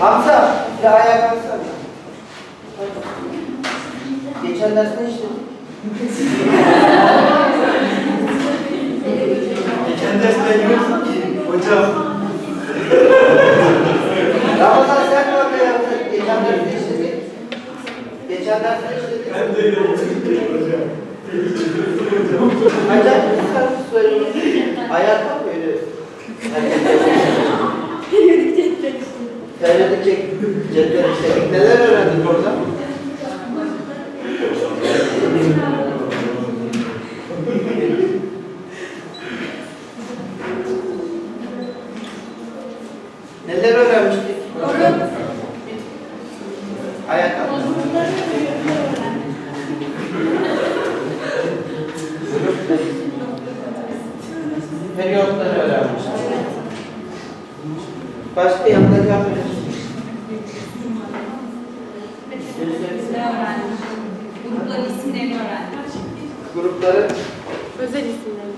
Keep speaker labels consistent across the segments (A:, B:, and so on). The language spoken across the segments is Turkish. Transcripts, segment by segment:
A: Hamza, bir ayağa kalksana. Geçen ders ne işledin?
B: Geçen derste diyorsun ki hocam
A: Ramazan sen ne orada yaptın? Geçen ders ne işledin? Geçen ders ne işledin?
B: ben de öyle hocam.
A: Acayip bir şarkı söylüyorsun. Ayağa Periyodik cetvel işledik. Neler öğrendik orada? Neler öğrenmiştik? Ayağa kalk. Periyotları öğrenmiştik. Başka yanında yapmıyoruz.
C: Ne öğrendik? Grupların isimlerini öğrendik.
A: Grupları
D: Özel isimleri.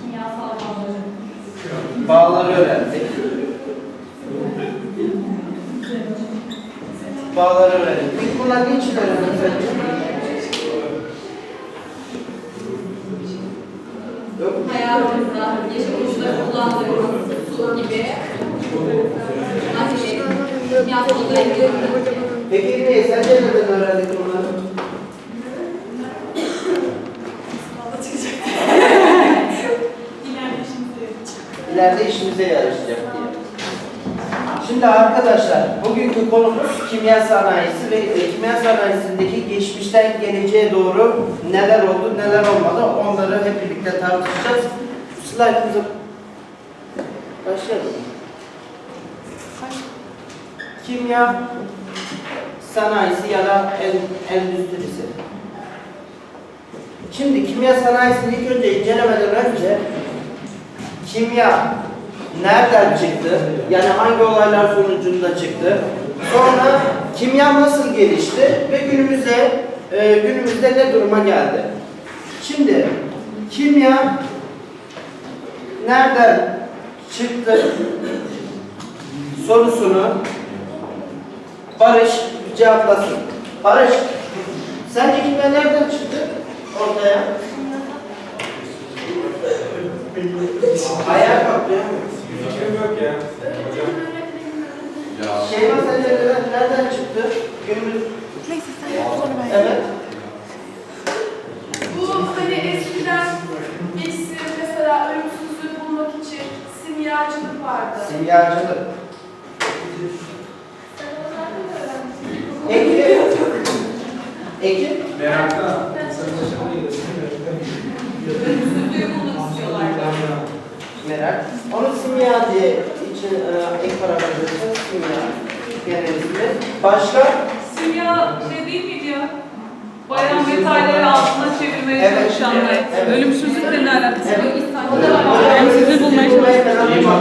C: Kimyasal bağları.
A: öğrendik. Bağları öğrendik. Bunlar niçin öğrendik sence? Yok mu?
C: Hayatımızda yaşamımızda kullandığımız su gibi ateşi, kimyasalda ilgili
A: Peki ne? Sence neden öğrendik bunları? İleride işimize yarayacak diye. Şimdi arkadaşlar, bugünkü konumuz kimya sanayisi ve kimya sanayisindeki geçmişten geleceğe doğru neler oldu, neler olmadı onları hep birlikte tartışacağız. Slaytımıza başlayalım. Kimya sanayisi ya da en, endüstrisi. Şimdi kimya sanayisini ilk önce incelemeden önce kimya nereden çıktı? Yani hangi olaylar sonucunda çıktı? Sonra kimya nasıl gelişti ve günümüze e, günümüzde ne duruma geldi? Şimdi kimya nereden çıktı sorusunu Barış cevaplasın. Barış, sence kimya nereden çıktı ortaya? Ayağa kalk ya.
B: Fikrim yok ya. Hocam.
A: Şeyma sence nereden, nereden çıktı? Günümüz...
D: Neyse sen yap sonra ben
A: Evet.
E: Bu hani eskiden birisi mesela ölümsüzlüğü bulmak için simyacılık vardı.
A: Simyacılık. Eki.
B: Meraktan. İnsanın
C: ölümsüzlüğü.
A: Merak. Onu simya diye için e, ek parantezinde simya genel ismi. Başka?
F: Simya şey değil miydi ya? Bayan metalleri altına çevirmeye
A: Evet,
F: çalışanlar.
A: evet, evet.
F: Ölümsüzlükle ne alakası var?
A: Evet.
C: O da var.
A: Yani
F: sizi bulmaya
A: çalışıyorum.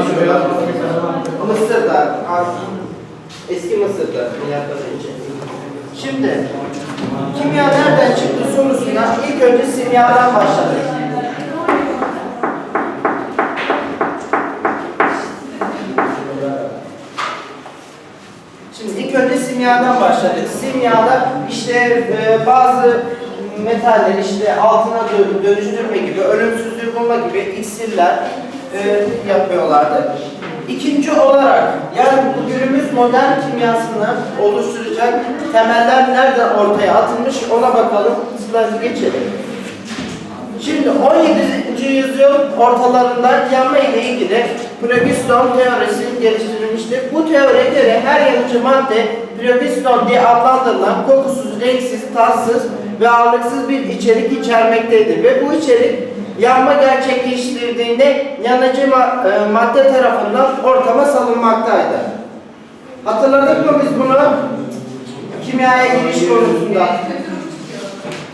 A: Mısır'da, eski Mısır'da milattan önce. Şimdi kimya nereden çıktı sorusuna ilk önce simyadan başladık. Şimdi ilk önce simyadan başladık. Simyada işte e, bazı metaller işte altına dö- dönüştürme gibi, ölümsüzlüğü bulma gibi iksirler e, yapıyorlardı. İkinci olarak yani bu günümüz modern kimyasını oluşturacak temeller nereden ortaya atılmış ona bakalım. Slide'ı geçelim. Şimdi 17. yüzyıl ortalarında yanma ile ilgili Phlogiston teorisi geliştirilmiştir. Bu teoriye göre her yanıcı madde Phlogiston diye adlandırılan kokusuz, renksiz, tatsız ve ağırlıksız bir içerik içermektedir. Ve bu içerik yanma gerçekleştirdiğinde yanıcı e, madde tarafından ortama salınmaktaydı. Hatırladık mı biz bunu? Kimyaya giriş konusunda.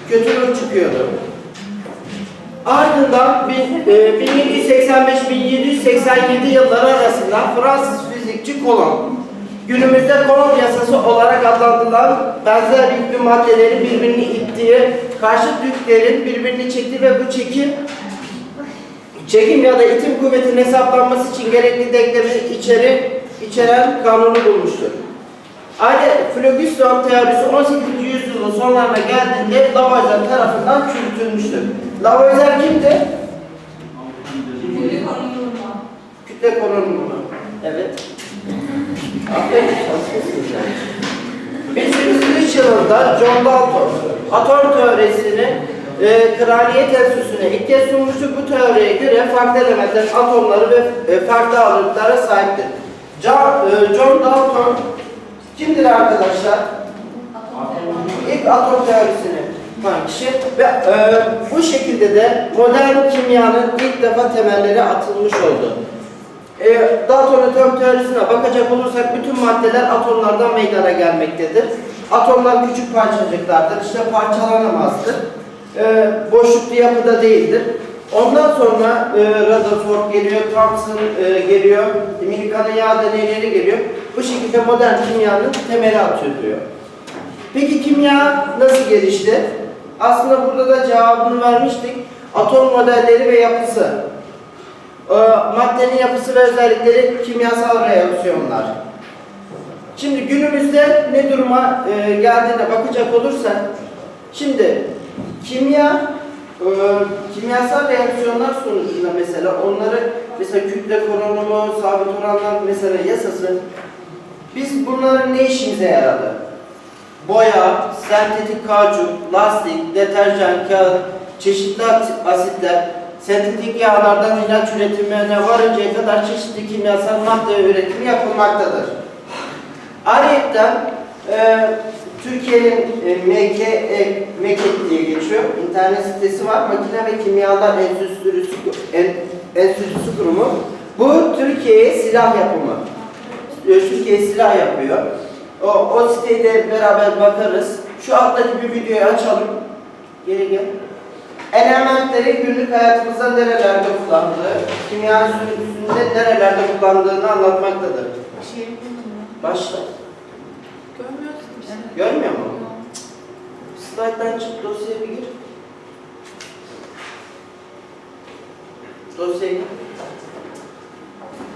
A: Kötü ruh çıkıyordu. Ardından e, 1785-1787 yılları arasında Fransız fizikçi Coulomb, günümüzde Coulomb yasası olarak adlandırılan benzer yüklü maddelerin birbirini ittiği, karşıt yüklerin birbirini çektiği ve bu çekim çekim ya da itim kuvvetinin hesaplanması için gerekli denklemi içeri, içeren kanunu bulmuştur. Ayrıca flogistron teorisi 18. yüzyılın sonlarına geldiğinde Lavoisier tarafından çürütülmüştür. Lavoisier kimdi?
C: Kütle
A: konumu. Evet. Aferin, çalışmışsınız yani. 1803 yılında John Dalton atom teorisini e, Kraliyet Enstitüsü'ne ilk kez sunmuştur. Bu teoriye göre farklı elementlerin atomları ve e, farklı ağırlıklara sahiptir. John, e, John Dalton kimdir arkadaşlar? İlk atom teorisini bulan kişi ve e, bu şekilde de modern kimyanın ilk defa temelleri atılmış oldu. E, Dalton atom teorisine bakacak olursak bütün maddeler atomlardan meydana gelmektedir. Atomlar küçük parçacıklardır, işte parçalanamazdır. E, boşluklu yapıda değildir. Ondan sonra e, Rutherford geliyor, Thomson e, geliyor, Millikan'ın yağ deneyleri geliyor. Bu şekilde modern kimyanın temeli atılıyor. Peki kimya nasıl gelişti? Aslında burada da cevabını vermiştik. Atom modelleri ve yapısı. Ee, maddenin yapısı ve özellikleri kimyasal reaksiyonlar. Şimdi günümüzde ne duruma e, geldiğine bakacak olursak, şimdi kimya, e, kimyasal reaksiyonlar sonucunda mesela onları mesela kütle korunumu, sabit oranlar mesela yasası, biz bunların ne işimize yaradı? boya, sentetik kauçuk, lastik, deterjan, kağıt, çeşitli as- asitler, sentetik yağlardan ilaç üretimine varıncaya kadar çeşitli kimyasal madde üretimi yapılmaktadır. Ayrıca e, Türkiye'nin e, MK, e, MEKET diye geçiyor. İnternet sitesi var. Makine ve Kimyalar Enstitüsü, En- Enstitüsü kurumu. Bu Türkiye'ye silah yapımı. E, Türkiye silah yapıyor. O, o siteyi de beraber bakarız. Şu alttaki bir videoyu açalım. Geri gel. Elementleri günlük hayatımızda nerelerde kullandığı, kimya sürüsünde nerelerde kullandığını anlatmaktadır.
D: Şey,
A: Başla.
D: görmüyorsun bir şey.
A: Görmüyor musun? Slide'dan çık dosyaya bir gir. Dosyaya gir.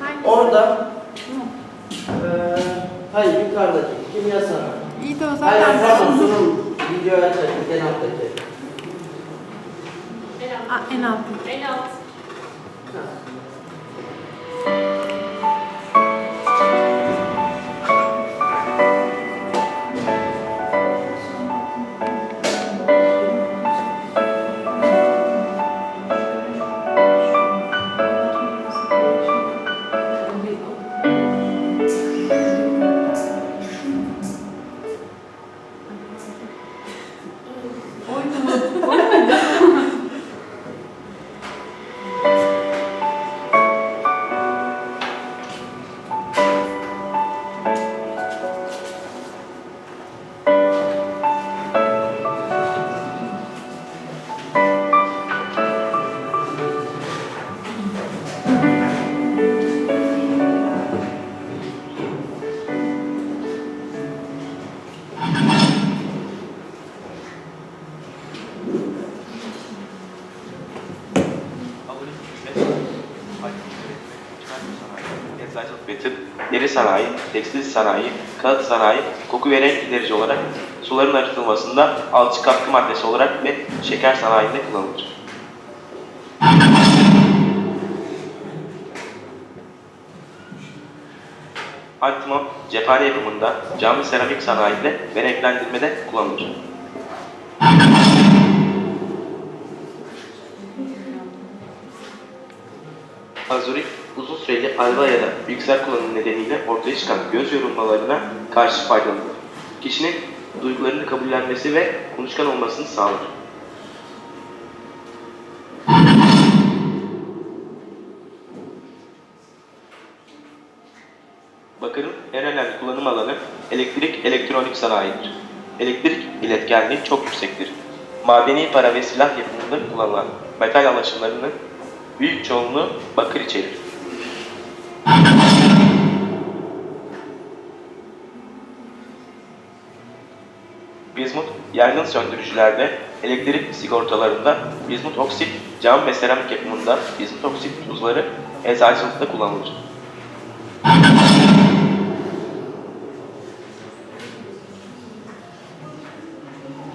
D: Hangisi?
A: Orada eee hayır yukarıdaki kimya sanayi.
D: İyi de o
A: Hayır
D: zaten.
A: pardon sunum videoyu açalım en alttaki.
D: Aa, en altı.
C: En alt.
G: Eczacılık üretim, deri sanayi, tekstil sanayi, kağıt sanayi, koku ve giderici olarak suların arıtılmasında alçı katkı maddesi olarak ve şeker sanayinde kullanılır. Altimon, cephane yapımında, cam seramik sanayinde ve renklendirmede kullanılır. Azurik, uzun süreli alva ya da bilgisayar kullanımı nedeniyle ortaya çıkan göz yorulmalarına karşı faydalıdır. Kişinin duygularını kabullenmesi ve konuşkan olmasını sağlar. Bakırın en önemli kullanım alanı elektrik elektronik sanayidir. Elektrik iletkenliği çok yüksektir. Madeni para ve silah yapımında kullanılan metal alaşımlarının büyük çoğunluğu bakır içerir. Bismut, yaygın söndürücülerde, elektrik sigortalarında bismut oksit cam ve seramik yapımında izotoksit tuzları eczacılıkta kullanılır.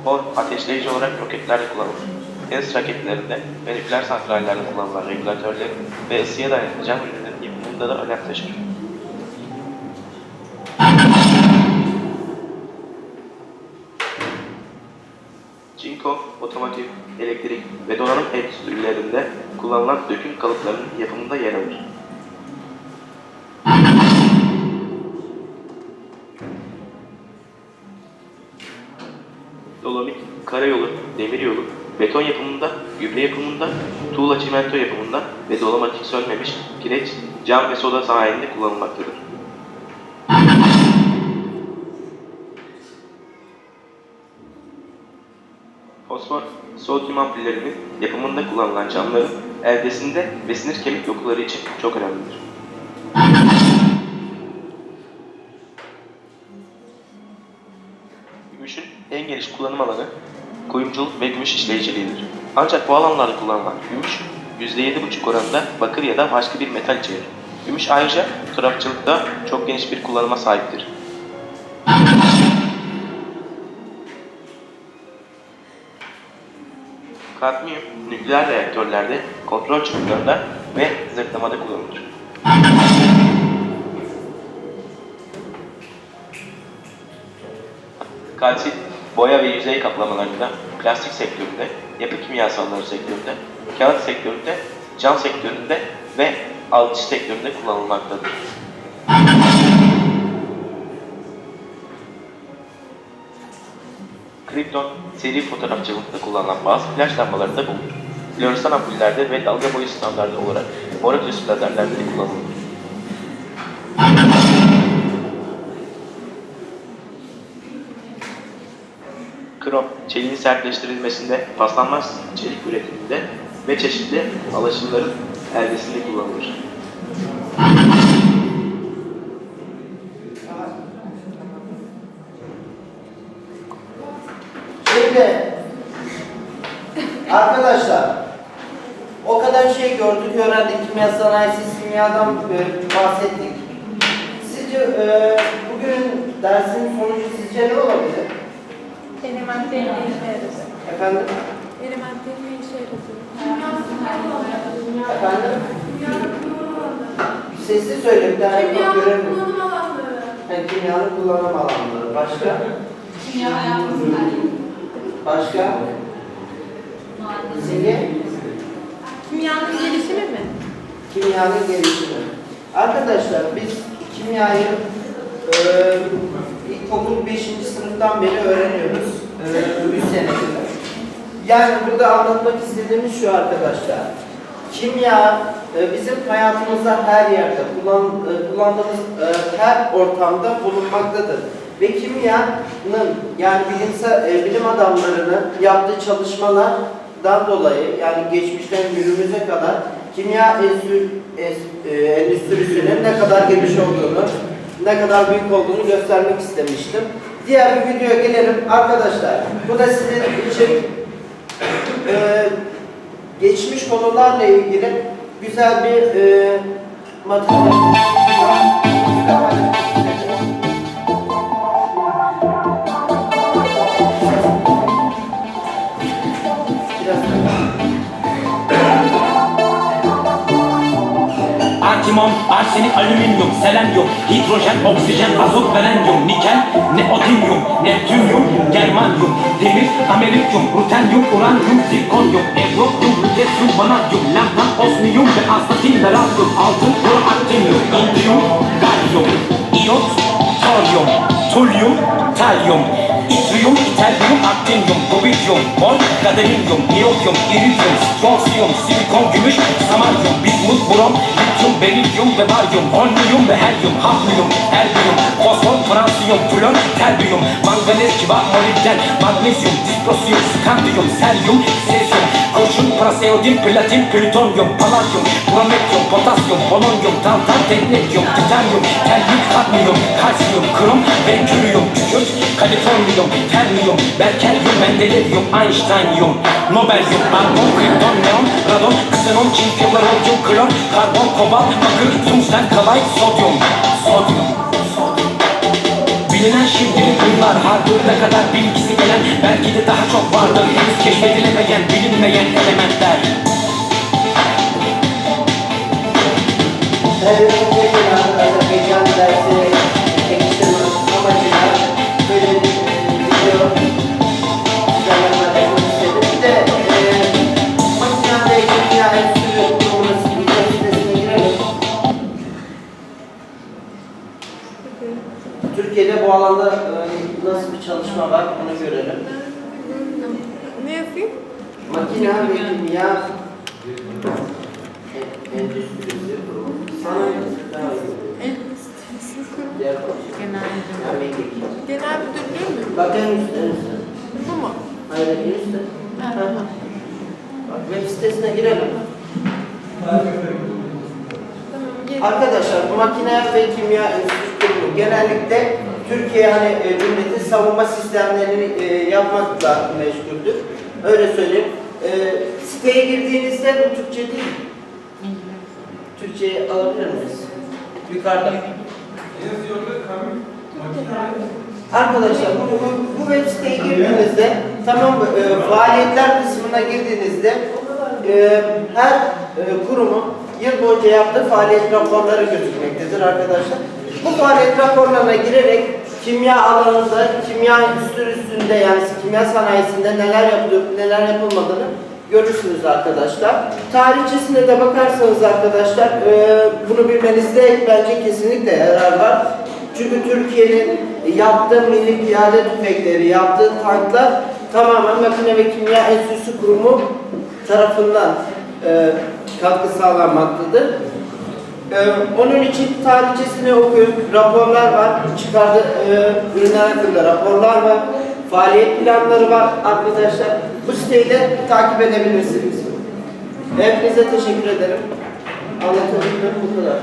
G: O ateşleyici olarak roketlerde kullanılır. Deniz raketlerinde ve nükleer santrallerde kullanılan regülatörler ve ısıya dayanıklı cam ürünlerin yapımında da önem taşır. Çinko, otomotiv, elektrik ve donanım endüstrilerinde kullanılan döküm kalıplarının yapımında yer alır. Dolomit, karayolu, demiryolu, beton yapımında, gübre yapımında, tuğla çimento yapımında ve dolomatik sönmemiş kireç, cam ve soda sanayinde kullanılmaktadır. Fosfor, sodyum ampullerinin yapımında kullanılan camların eldesinde ve sinir kemik dokuları için çok önemlidir. Gümüşün en geniş kullanım alanı kuyumculuk ve gümüş işleyiciliğidir. Ancak bu alanlarda kullanılan gümüş %7,5 oranında bakır ya da başka bir metal içerir. Gümüş ayrıca fotoğrafçılıkta çok geniş bir kullanıma sahiptir. Kadmiyum nükleer reaktörlerde, kontrol çubuklarında ve zırhlamada kullanılır. Kalsit, boya ve yüzey kaplamalarında, plastik sektöründe, yapı kimyasalları sektöründe, kağıt sektöründe, cam sektöründe ve alçı sektöründe kullanılmaktadır. Kripton, seri fotoğrafçılıkta kullanılan bazı flash lambalarında bulunur. Floresan ampullerde ve dalga boyu standardı olarak Moratus lazerlerde de kullanılır. Krom, çeliğin sertleştirilmesinde, paslanmaz çelik üretiminde ve çeşitli alaşımların eldesinde kullanılır.
A: Şimdi arkadaşlar o kadar şey gördük, öğrendik, kimya sanayisi, simyadan e, bahsettik. Sizce e, bugün dersin sonucu sizce ne olabilir?
D: Elementlerin ne işe yaradı?
A: Efendim?
D: Elementlerin ne işe yaradı?
A: Efendim?
E: Kimyanın kullanım alanları.
A: Sesli söyle bir tane
E: Kimyanın kullanım alanları.
A: Yani kimyanın kullanım alanları. Başka?
C: Kimya hayatımızın.
A: Başka? Simge?
D: Kimyanın gelişimi mi?
A: Kimyanın gelişimi. Arkadaşlar biz kimyayı e, ilkokul 5. sınıftan beri öğreniyoruz. E, 3 senedir. Yani burada anlatmak istediğimiz şu arkadaşlar. Kimya e, bizim hayatımızda her yerde kullan, e, kullandığımız e, her ortamda bulunmaktadır. Ve kimyanın yani bilimsel e, bilim adamlarının yaptığı çalışmalardan dolayı yani geçmişten günümüze kadar kimya e, endüstrisinin ne kadar geniş olduğunu, ne kadar büyük olduğunu göstermek istemiştim. Diğer bir videoya gelelim arkadaşlar. Bu da sizin için e, geçmiş konularla ilgili güzel bir e, matematik.
H: Antimon, arsenik, alüminyum, selenyum, hidrojen, oksijen, azot, velenyum, nikel, neodymium, neptünyum, germanyum, demir, amerikyum, rutenyum, uranyum, zirkonyum, evrokyum, lütesyum, vanadyum, lambdan, osmiyum ve astatin, beradyum, altın, proaktinyum, indiyum, galyum, iyot, toryum, tulyum, talyum, itrium, iteryum, aktinyum, rubidyum, mor, gadolinium, niyodyum, iridyum, strontium, silikon, gümüş, samanyum, bismut, brom, lityum, berilyum ve baryum, onyum ve helyum, hafniyum, erbium, fosfor, fransiyum, flor, terbium Manganez, civa, molibden, magnezyum Disprosyum, skandiyum, selyum, sezyum Kurşun, praseodin, platin, plütonyum Paladyum, brometyum, potasyum, polonyum Tantan, teknetyum, titanyum, termik, kadmiyum Kalsiyum, krom, merküriyum Kükürt, kaliforniyum, termiyum Berkelyum, mendelevyum, einsteinyum Nobelyum, argon, kripton, neon, radon Ksenon, çinko, rodyum, klor Karbon, kobalt, bakır, tungsten, kalay, sodyum. Sodyum, Bilinen şimdilik bunlar. Hardware'da kadar bilgisi gelen Belki de daha çok vardır. Henüz keşfedilemeyen bilinmeyen elementler
A: Endüstrisi kurumu. Diğer konu. Genel
D: Genel müdürlüğü mü?
A: Bak en üstte.
D: Bu mu?
A: Hayır, en üstte. Bak web sitesine girelim. Arkadaşlar bu makine ve kimya kurumu genellikle Türkiye hani e, savunma sistemlerini e, yapmakla meşguldür. Öyle söyleyeyim. E, siteye girdiğinizde bu Türkçe değil. Türkçeyi alabilir miyiz? Yukarıda. Arkadaşlar bu, bu, bu web siteye girdiğinizde tamam? E, faaliyetler kısmına girdiğinizde e, her e, kurumun yıl boyunca yaptığı faaliyet raporları gözükmektedir arkadaşlar. Bu faaliyet raporlarına girerek kimya alanında, kimya endüstrisinde yani kimya sanayisinde neler yapılıyor, neler yapılmadığını görürsünüz arkadaşlar. Tarihçesine de bakarsanız arkadaşlar e, bunu bilmenizde bence kesinlikle yarar var. Çünkü Türkiye'nin yaptığı milli piyade tüfekleri, yaptığı tanklar tamamen Makine ve Kimya Enstitüsü Kurumu tarafından e, katkı sağlanmaktadır. E, onun için tarihçesini okuyun, raporlar var, çıkardığı e, ürünler hakkında raporlar var, faaliyet planları var arkadaşlar. Bu siteyi de takip edebilirsiniz. Hepinize teşekkür ederim. Anlatabildim bu kadar.